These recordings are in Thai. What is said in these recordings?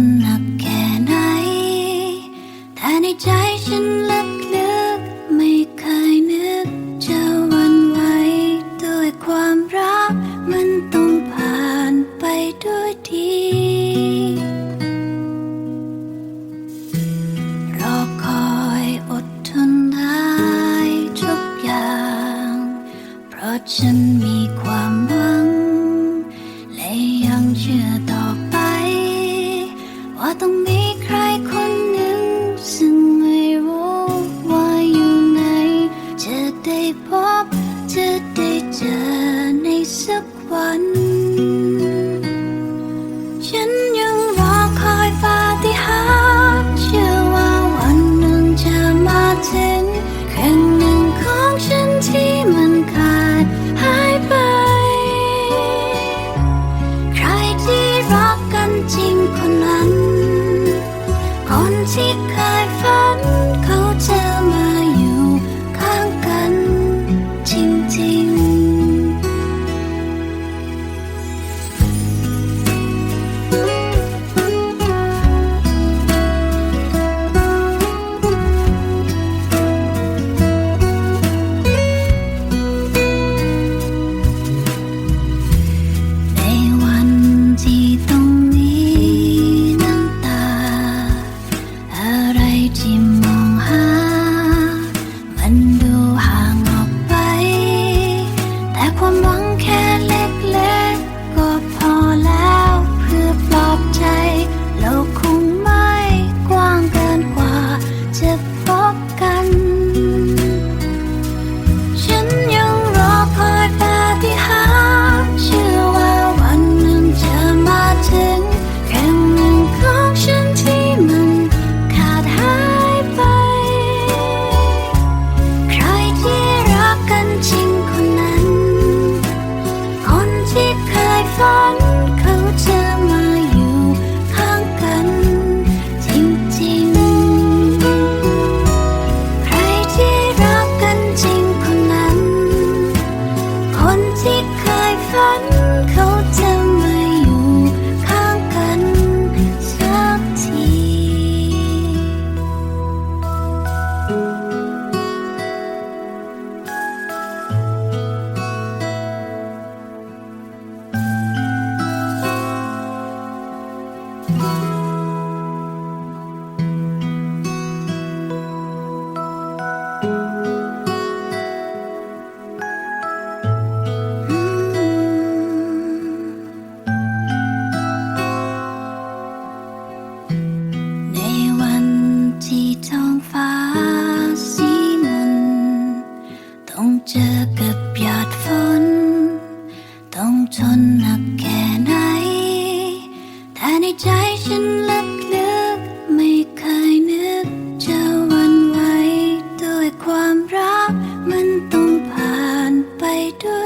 นหนักแค่ไหน แต่ในใจฉัน ต้องมีใคร chica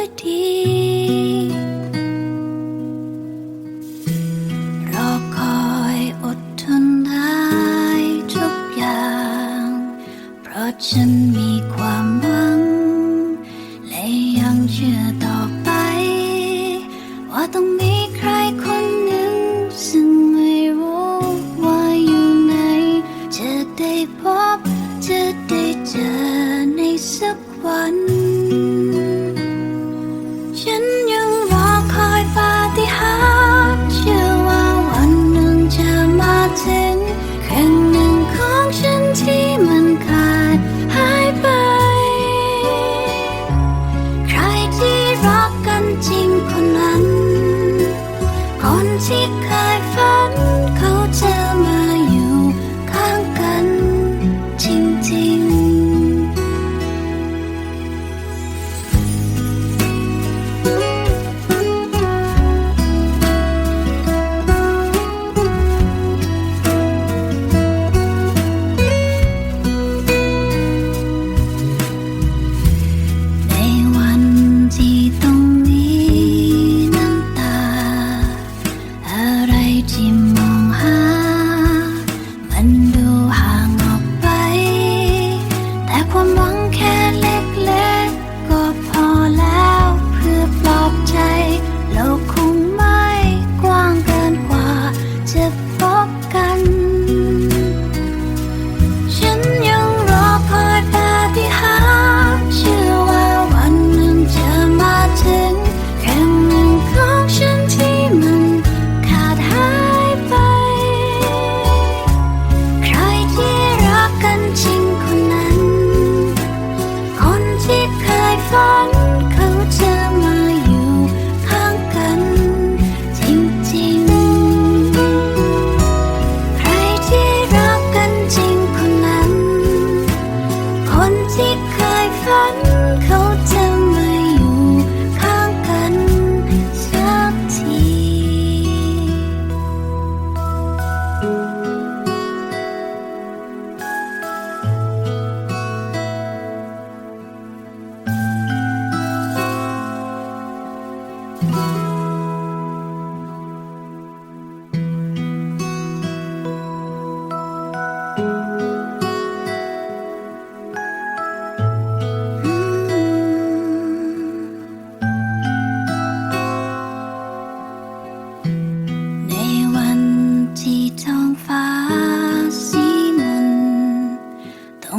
deep.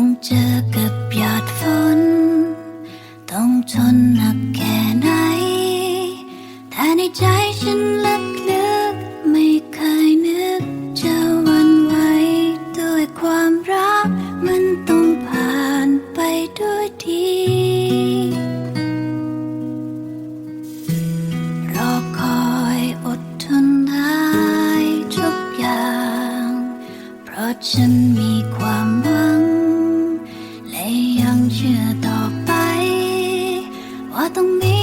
งเจอกับหยาดฝน ต้องทนหนักแค่ไหน แต่ในใจฉันลึกลึกไม่เคยนึกจะวันไหวด้วยความรัก มันต้องผ่านไปด้วยดี รอคอยอดทนได้ทุกอย่าง เพราะฉันมีความ 等你